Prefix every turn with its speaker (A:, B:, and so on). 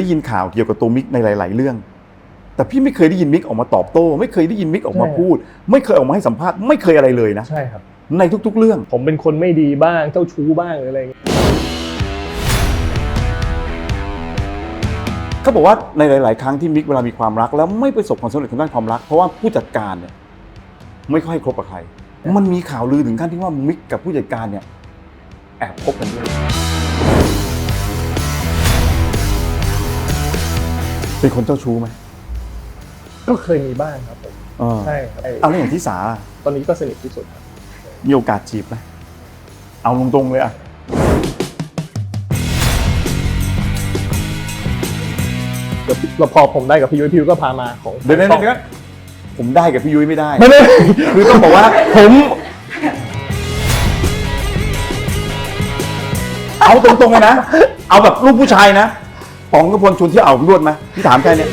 A: ได้ยินข่าวเกี่ยวกับตัวมิกในหลาย ๆ เรื่อง แต่พี่ไม่เคยได้ยินมิกออกมาตอบโต้ ไม่เคยได้ยินมิกออกมา
B: ใช่
A: พูด ไม่เคยออกมาให้สัมภาษณ์ไม่เคยอะไรเลยนะ
B: ใช่ครับ
A: ในทุก ๆ เรื่อง
B: ผมเป็นคนไม่ดีบ้างเจ้าชู้บ้างหรืออะไรอย่างเงี้ย
A: เขาบอกว่าในหลาย ๆ ครั้งที่มิกเวลามีความรัก แล้วไม่ประสบความสำเร็จทางด้านความรัก เพราะว่าผู้จัดการเนี่ยไม่ค่อยคบกับใคร มันมีข่าวลือถึงขั้นที่ว่ามิกกับผู้จัดการเนี่ยแอบคบกันด้วย เป็นคนเจ้าชู้ไหม
B: ก็เคยมีบ้างครับผม
A: เออ
B: ใช่ครับ
A: เอาแล้วอย่างที่สา
B: ตอนนี้ก็สนิทที่สุดครับ
A: มีโอกาสจีบไหมเอาตรงๆเลยอะ
B: เดี๋ยวเราพอผมได้กับพี่ยุ้ยพี่ยุ้ยก็พามาของ
A: เดี๋ยวๆเดี๋ยวๆผมได้กับพี่ยุ้ยไม่ได้
B: ไม่ได้
A: คือต้องบอกว่า
B: ผม
A: เอาตรงๆเลยนะ เอาแบบลูกผู้ชายนะ ป๋องกระพลชวนที่เอาผมรวดไหมพี่ถามแค่เนี้ย